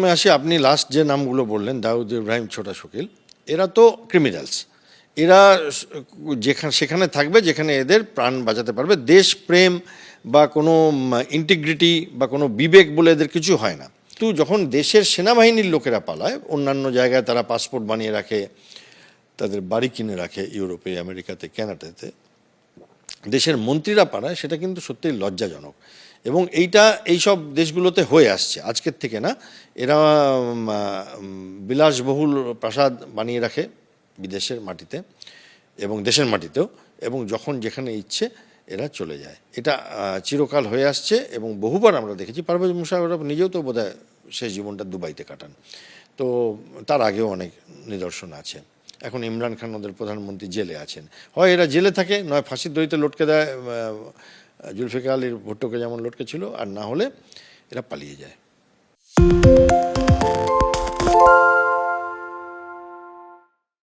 আমি আসি, আপনি লাস্ট যে নামগুলো বললেন, দাউদ ইব্রাহিম, ছোটা শকিল, এরা তো ক্রিমিনালস এরা যেখানে, সেখানে থাকবে, যেখানে এদের প্রাণ বাঁচাতে পারবে। দেশপ্রেম বা কোনো ইন্টিগ্রিটি বা কোনো বিবেক বলে এদের কিছু হয় না। তো যখন দেশের সেনাবাহিনীর লোকেরা পালায়, অন্যান্য জায়গায় তারা পাসপোর্ট বানিয়ে রাখে, তাদের বাড়ি কিনে রাখে ইউরোপে, আমেরিকাতে কানাডাতে দেশের মন্ত্রীরা পাড়ায় সেটা কিন্তু সত্যিই লজ্জাজনক। এবং এইটা এই সব দেশগুলোতে হয়ে আসছে, আজকের থেকে না। এরা বিলাসবহুল প্রাসাদ বানিয়ে রাখে বিদেশের মাটিতে এবং দেশের মাটিতেও, এবং যখন যেখানে ইচ্ছে এরা চলে যায়। এটা চিরকাল হয়ে আসছে এবং বহুবার আমরা দেখেছি। পারভেজ মুশারফ নিজেও তো বোধহয় শেষ জীবনটা দুবাইতে কাটান। তো তার আগেও অনেক নিদর্শন আছে। এখন ইমরান খান ওদের প্রধানমন্ত্রী জেলে আছেন। হয় এরা জেলে থাকে নয় ফাঁসির দড়িতে লটকে দেয় আহ, জুলফিকার আলীর ভুট্টোকে যেমন লটকে ছিল আর না হলে এরা পালিয়ে যায়।